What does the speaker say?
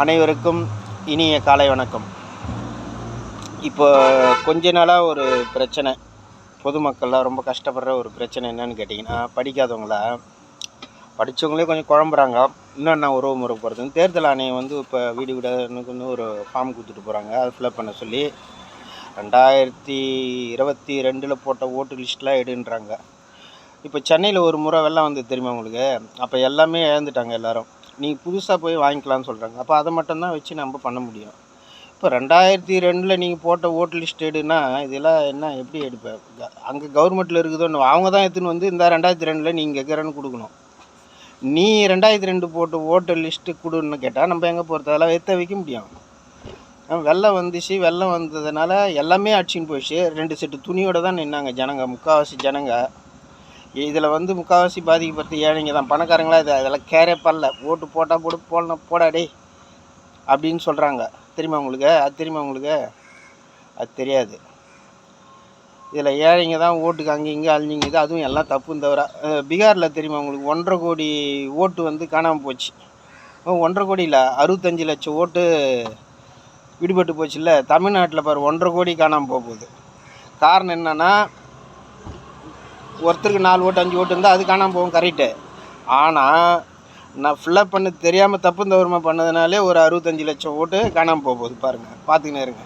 அனைவருக்கும் இனிய காலை வணக்கம். இப்போ கொஞ்ச நாளாக ஒரு பிரச்சனை. பொதுமக்கள்லாம் ரொம்ப கஷ்டப்படுற ஒரு பிரச்சனை என்னன்னு கேட்டிங்கன்னா படிக்காதவங்கள? படித்தவங்களே கொஞ்சம் குழம்புறாங்க. இன்னும் உறவு முறை போகிறதுன்னு தேர்தல் ஆணையம் வந்து இப்போ வீடு வீடுன்னு ஒரு ஃபார்ம் கொடுத்துட்டு போகிறாங்க அதை ஃபில்அப் பண்ண சொல்லி ரெண்டாயிரத்தி இருபத்தி ரெண்டில் போட்ட ஓட்டு லிஸ்ட்லாம் எடுன்றாங்க. இப்போ சென்னையில் ஒரு முறை வெள்ளம் வந்து தெரியுமா உங்களுக்கு? அப்போ எல்லாமே இழந்துட்டாங்க எல்லாரும். நீங்கள் புதுசாக போய் வாங்கிக்கலாம்னு சொல்கிறாங்க அப்போ அதை மட்டும்தான் வச்சு நம்ம பண்ண முடியும். இப்போ ரெண்டாயிரத்தி ரெண்டில் நீங்கள் போட்ட ஓட்டு லிஸ்ட் எடுனா இதெல்லாம் என்ன எப்படி எடுப்பேன் அங்கே கவர்மெண்ட்டில் இருக்குதோன்னு அவங்க தான் எடுத்துன்னு வந்து இந்த ரெண்டாயிரத்தி ரெண்டில் நீங்கள் கேட்குறேன்னு கொடுக்கணும். நீ ரெண்டாயிரத்தி ரெண்டு போட்டு ஓட்டு லிஸ்ட்டு கொடுன்னு கேட்டால் நம்ம எங்கே போகிறது அதெல்லாம் வைத்த வைக்க முடியும். வெள்ளம் வந்துச்சு வெள்ளம் வந்ததுனால எல்லாமே அடிச்சின்னு போயிடுச்சு ரெண்டு செட்டு துணியோடு தான் நின்னாங்க ஜனங்க முக்கால்வாசி ஜனங்க. இதில் வந்து முக்கால்வாசி பாதிக்கப்பட்ட ஏழைங்க தான். பணக்காரங்களா இது அதெல்லாம் கேரே பண்ணல. ஓட்டு போட்டால் போடு போடணும். போடாடே அப்படின்னு சொல்கிறாங்க தெரியுமா உங்களுக்கு? அது தெரியுமா உங்களுக்கு? அது தெரியாது. இதில் ஏழைங்க தான் ஓட்டுக்கு அங்கே இங்கே அழிஞ்சிங்குது அதுவும் எல்லாம் தப்புன்னு தவிர பீகாரில் தெரியுமா உங்களுக்கு? ஒன்றரை கோடி ஓட்டு வந்து காணாமல் போச்சு. ஒன்றரை கோடி இல்லை. அறுபத்தஞ்சு லட்சம் ஓட்டு விடுபட்டு போச்சுல்ல. தமிழ்நாட்டில் பாரு ஒன்றரை கோடி காணாமல் போக போகுது. காரணம் என்னென்னா ஒருத்தருக்கு நாலு ஓட்டு அஞ்சு ஓட்டு இருந்தால் அது காணாமல் போகும் கரெக்டு ஆனால் நான் ஃபில்லப் பண்ண தெரியாமல் தப்பு தவறுமா பண்ணதுனாலே ஒரு அறுபத்தஞ்சு லட்சம் ஓட்டு காணாமல் போக போகுது பாருங்கள் பார்த்துக்கினே இருங்க.